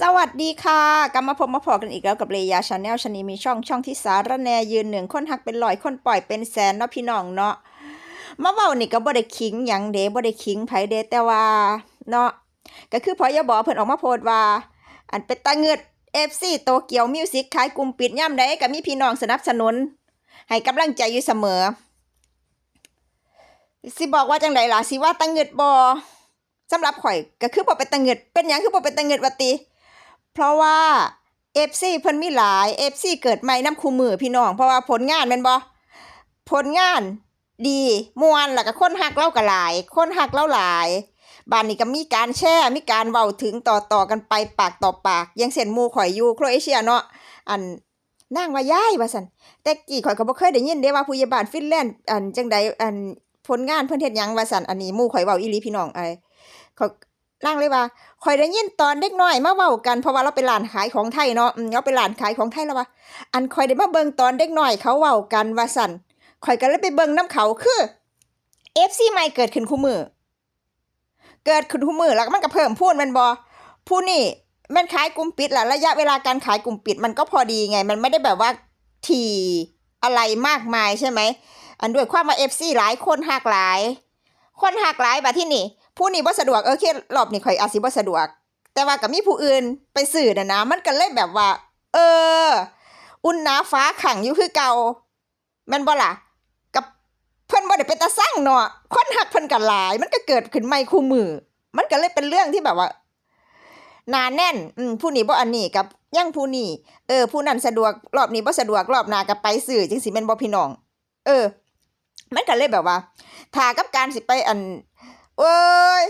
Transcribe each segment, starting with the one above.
สวัสดีค่ะ กลับมาพบมาพอกันอีกแล้วกับเลยาชาแนลชนีมีช่องช่องที่สารแนยืนหนึ่งคนหักเป็นลอยคนปล่อยเป็นแสนเนาะพี่น้องเนาะมาเว้านี่ก็บ่ได้ขิงหยังเด้บ่ได้ขิงไผเด้แต่ว่าเนาะก็คือพอยบอเพิ่นออกมาโพสต์ว่า อันเป็นตาเงืด FC โตเกียวมิวสิกขายกลุ่มปิดย่ำใดก็มีพี่น้องสนับสนุน ให้กำลังใจอยู่เสมอ สิบอกว่าจังไดล่ะสิว่าตาเงืดบ่สำหรับข่อยก็คือบ่เป็นตาเงืดเป็นหยังคือบ่เป็นตาเงืดว่าติ เพราะว่า FC เพิ่นมีหลาย FC เกิดใหม่น้ำคู่มือพี่น้อง เพราะว่าผลงานแม่นบ่ผลงานดีมวนแล้วก็คนฮักเราก็หลาย คนฮักเราหลายบ้านนี้ก็มีการแชร์มีการเว้าถึงต่อๆกันไปปากต่อปาก ยังเส้นมูข่อยอยู่โครเอเชียเนาะอันนางว่ายายว่าซั่นแต่กี้ข่อยก็บ่เคยได้ยินเด้ว่าผู้ใหญ่บ้านฟินแลนด์อันจังใดอันผลงานเพิ่นเฮ็ดหยังว่าซั่นอันนี้มู่ข่อยเว้าอีหลีพี่น้องไอ้เขา นางเลยว่าข่อยได้ยินตอนเด็กน้อยมาเว้ากันเพราะว่าเราเป็นร้านขายของไทยเนาะอืมเราเป็นร้านขายของไทยแล้วว่าอันข่อยได้มาเบิ่งตอนเด็กน้อยเขาเว้ากันว่าสั่นข่อยก็เลยไปเบิ่งน้ำเขาคือ FC ใหม่เกิดขึ้นคู่มือ เกิดขึ้นคู่มือแล้วมันก็เพิ่มพูนมันบ่ผู้นี่แม่นขายกลุ่มปิดหล่ะระยะเวลาการขายกลุ่มปิดมันก็พอดีไง มันไม่ได้แบบว่าทีอะไรมากมายใช่ไหมอันด้วยความว่า FC หลายคนหักหลาย คนหักหลายบัดที่นี่ ผู้นี้บ่สะดวกเออแค่รอบนี้ข่อยอาจสิบ่สะดวก แต่ว่าก็มีผู้อื่นไปสื่อน่ะนะ มันก็เลยแบบว่า เออ อุ่นหนาฟ้าขังอยู่คือเก่าแม่นบ่ล่ะกับเพิ่นบ่ได้เป็นตาสร้างเนาะคนหักเพิ่นก็หลาย มันก็เกิดขึ้นใหม่คู่มือ มันก็เลยเป็นเรื่องที่แบบว่าหนาแน่น อืมผู้นี้บ่อันนี้กับยังผู้นี้เออ ผู้นั้นสะดวกรอบนี้บ่สะดวกรอบหน้าก็ไปสื่อจังสิแม่นบ่พี่น้อง เออ มันก็เลยแบบว่าถ้ากับการสิไปอัน เอ้ย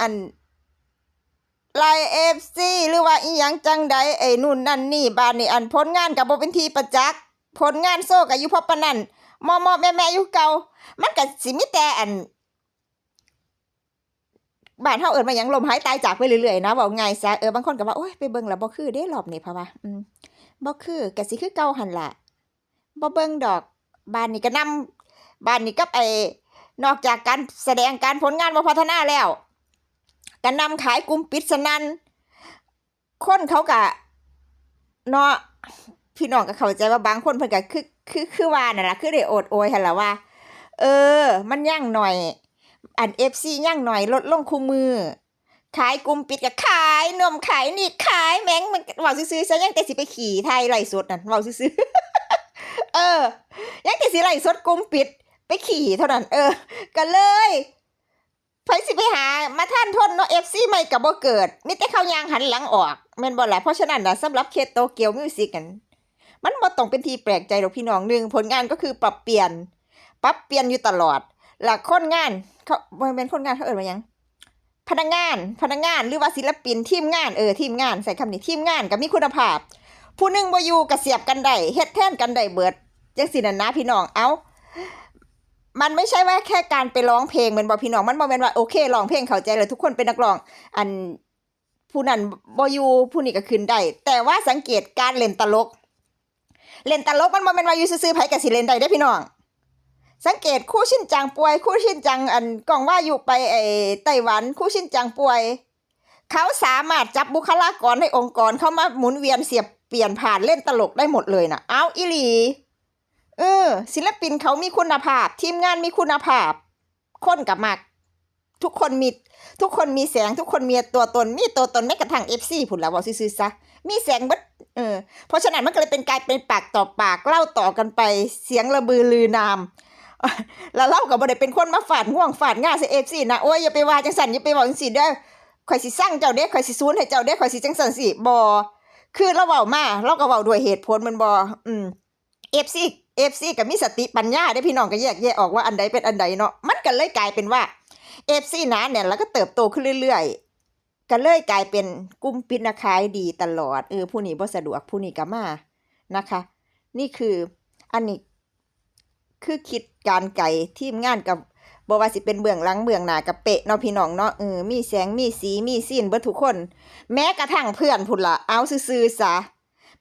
อันไลเอฟซีหรือว่าอีหยังจังใดไอ้นู่นนั่นนี่บานนี่อันผลงานกับบ่เป็นทีประจักษ์ผลงานโซ่กับอยู่พอปนนั่นมอมอแม่แม่อยู่เก่ามันก็สิมีแต่อันบ้านเฮาเอิ้นมาหยังลมหายตายจากไปเรื่อยๆนะเว้าง่ายซะเออบางคนก็ว่าโอ้ยไปเบิ่งแล้วบ่คือเด้รอบนี้เพราะว่าอืมบ่คือก็สิคือเก่าหั่นล่ะบ่เบิ่งดอกบ้านนี้ก็นำบ้านนี้กับไอ้ นอกจากการแสดงการผลงานมาพัฒนาแล้วการนำขายกลุ่มปิดสนันคนเขากะเนาะพี่น้องก็เข้าใจว่าบางคนเพิ่นก็คือคือคือว่านั่นล่ะคือได้โอดโอยหั่นล่ะว่า เออ มันยั่งหน่อย อัน FC ยั่งหน่อยลดลงคู่มือ ขายกลุ่มปิดก็ขายนมขายนี่ขายแมงมันเว้าซื่อๆซะยังแต่สิไปขี่ไทยไล่สดนั่นเว้าซื่อๆเออยังแต่สิไล่สดกลุ่มปิด ไปขี่เท่านั้น เออก็เลยไผสิไปหา มาท่านทนเนาะ FC ใหม่ก็บ่เกิดมีแต่เขายางหันหลังออกแม่นบ่ล่ะเพราะฉะนั้นนะสำหรับเคสโตเกียวมิวสิกกัน มันบ่ต้องเป็นทีแปลกใจหรอกพี่น้องหนึ่งผลงานก็คือปรับเปลี่ยน ปรับเปลี่ยนอยู่ตลอด หลักคนงานเขาบ่แม่นคนงานเขาเอิ้นว่ายังพนักงาน พนักงานหรือว่าศิลปินทีมงานเออทีมงานใส่คำนี้ทีมงานก็มีคุณภาพ ผู้หนึ่งบ่อยู่ก็เสียบกันได้เฮ็ดแท่นกันได้เบิดจังซี่นั่นะพี่น้องเอ้า มันไม่ใช่ว่าแค่การไปร้องเพลงเป็นบอพี่น้องมันบ่แม่นว่าโอเคร้องเพลงเข้าใจเลยทุกคนเป็นนักร้อง อันผู้นั้นบอยู่ผู้นี้ก็ขึ้นได้แต่ว่าสังเกตการเล่นตลก เล่นตลกมันบ่แม่นว่าอยู่ซื่อไผก็สิเล่นได้เด้พี่น้อง สังเกตคู่ชินจังป่วย คู่ชินจังอันกล้องว่าอยู่ไปไอ้ไต้หวันคู่ชินจังป่วย เขาสามารถจับบุคลากรในองค์กรเข้ามาหมุนเวียนเสียบเปลี่ยนผ่านเล่นตลกได้หมดเลยนะเอาอีหลี เออ ศิลปินเขามีคุณภาพ ทีมงานมีคุณภาพ คนกับมัก ทุกคนมีทุกคนมีแสงทุกคนมีตัวตนมีตัวตนแม้กระทั่ง FC ผุนละเว่าซื่อๆซะมีแสงบิดเออเพราะฉะนั้นมันก็เลยเป็นกลายเป็นปากต่อปากเล่าต่อกันไปเสียงระบือลือนาม แล้วเล่ากับบ่ได้เป็นคนมาฝาดง่วงฝาดง่าใส่ FC นะโอ้ยอย่าไปว่าจังสันอย่าไปบอกจังซี่เด้อข่อยสิสร้างเจ้าเด้ข่อยสิซูนให้เจ้าเด้ข่อยสิจังสันสิบ่คือเราเว้ามาเราก็เว้าด้วยเหตุผลมันบ่อืม FC FC ก็มีสติปัญญาได้พี่น้องก็แยกแยะออกว่าอันใดเป็นอันใดเนาะมันก็เลยกลายเป็นว่า FC หนาเนี่ยแล้วก็เติบโตขึ้นเรื่อยๆก็เลยกลายเป็นกลุ่มปิดนะขายดีตลอดเออผู้นี้บ่สะดวกผู้นี้ก็มานะคะ นี่คืออันนี้คือคิดการไก่ทีมงานกับบ่ว่าสิเป็นเบื้องหลังเบื้องหน้ากับเป๊ะเนาะพี่น้องเนาะเออมีแสงมีสีมีซีนเบิดทุกคน แม้กระทั่งเพื่อนพุ่นละเอาซื่อๆซะ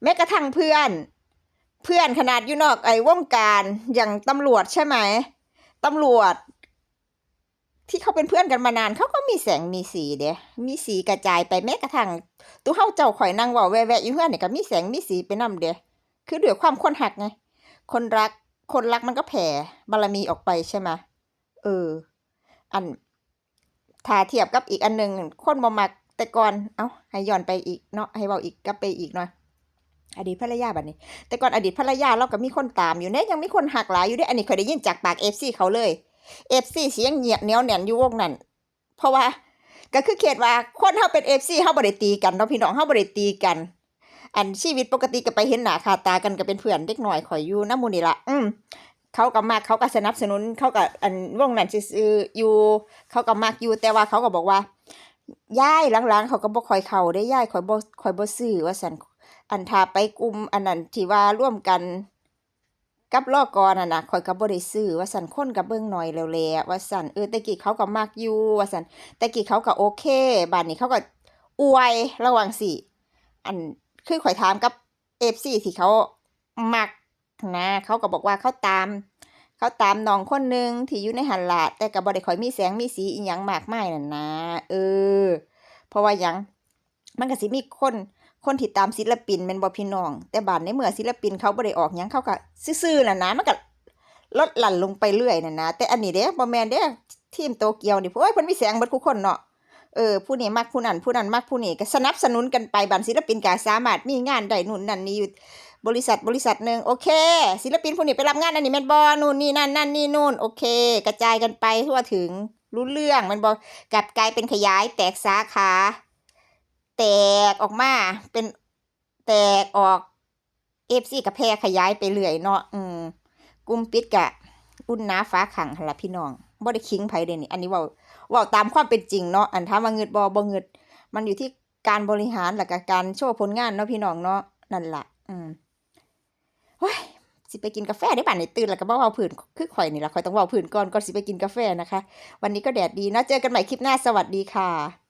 แม้กระทั่งเพื่อน เพื่อนขนาดอยู่นอกไอ้วงการอย่างตำรวจใช่ไหมตำรวจ ที่เขาเป็นเพื่อนกันมานานเขาก็มีแสงมีสีเด้มีสีกระจายไปแม้กระทั่งตู้เฮาเจ้าข่อยนั่งว้าแวะๆอยู่เฮือนนี่ก็มีแสงมีสีไปนำเด้คือด้วยความคนหักไงคนรักคนรักมันก็แผ่บารมีออกไปใช่ไหมเออ อันถ้าเทียบกับอีกอันหนึ่งคนบ่มักแต่ก่อนเอ้าให้ย้อนไปอีกเนาะให้เว้าอีกกลับไปอีกหน่อย อดีตภรรยาบัดนี้ แต่ก่อนอดีตภรรยาเราก็มีคนตามอยู่เด้ยังมีคนหักหลายอยู่ด้วยอันนี้เคยได้ยินจากปาก FC เขาเลย FC เสียงเงียบเหนียวแน่นอยู่วงนั้นเพราะว่าก็คือเขตว่าคนเฮาเป็น FC เฮาบ่ได้ตีกันเนาะพี่น้องเฮาบ่ได้ตีกัน อันชีวิตปกติก็ไปเห็นหน้าคาตากันก็เป็นเพื่อนเด็กหน้อยข่อยอยู่นำหมู่นี่ละอืมเขาก็มักเขาก็สนับสนุนเขาก็อันวงนั้นซื่ออยู่เขาก็มักอยู่แต่ว่าเขาก็บอกว่ายายหลังๆเขาก็บ่คอยเข้าเด้ยายข่อยบ่ข่อยบ่ซื้อว่าซั่น อันถ้าไปกลุ่มอันนั้นที่ว่าร่วมกันกับลอกรน่ะนะข่อยก็บ่ได้ซื้อว่าซั่นคนก็เบิ่งหน้อยแล้วแหละว่าซั่นเออแต่กี้เขาก็มักอยู่ว่าซั่นแต่กี้เขาก็โอเคบัดนี้เขาก็อวยระวังสิอันคือข่อยถามกับ FC ที่เขามักนะเขาก็บอกว่าเขาตามเขาตามน้องคนหนึ่งที่อยู่ในหันล่ะแต่ก็บ่ได้ค่อยมีแสงมีสีอีหยังมากมายนั่นนะเออ เพราะว่ายังมันก็สิมีคน คนที่ตามศิลปินแม่นบ่พี่น้อง แต่บัดในเมื่อศิลปินเขาบ่ได้ออกยังเขาก็ซื่อๆน่ะนะมันก็ลดหลั่นลงไปเรื่อยน่ะนะแต่อันนี้เด้บ่แมนเด้ทีมโตเกียวนี่โอ้ยเพิ่นมีแสงเบิดทุกคนเนาะเออผู้นี้มักผู้นั้นผู้นั้นมักผู้นี้ก็สนับสนุนกันไปบัดศิลปินก็สามารถมีงานได้นู่นนั่นนี่อยู่บริษัทบริษัทหนึ่งโอเค ศิลปินผู้นี้ไปรับงานอันนี้แม่นบอนู่นนี่นั่นนั่นนี่นู่นโอเค กระจายกันไปทั่วถึงรู้เรื่องมันบอกลับกลายเป็นขยายแตกสาขา แตกออกมา เป็นแตกออกเอฟซีกับแพร่ขยายไปเรื่อยเนาะอืมกลุ่มปิดกะอุ่นหนาฟ้าขังหั่นล่ะพี่น้องบ่ได้คิงไผเด้นี่ อันนี้ว้าว้าตามความเป็นจริงเนาะอันถามว่าเงิดบ่บ่เงิด มันอยู่ที่การบริหารแล้วก็การโชว์ผลงานเนาะพี่น้องเนาะนั่นละอืมโอ้ยสิไปกินกาแฟได้ป่านนี้ตื่นแล้วก็บ่เว้าผื่นคือข่อยนี่ล่ะข่อยต้องเว้าผื่นก่อนก่อนสิไปกินกาแฟนะคะ วันนี้ก็แดดดีเนาะเจอกันใหม่คลิปหน้าสวัสดีค่ะ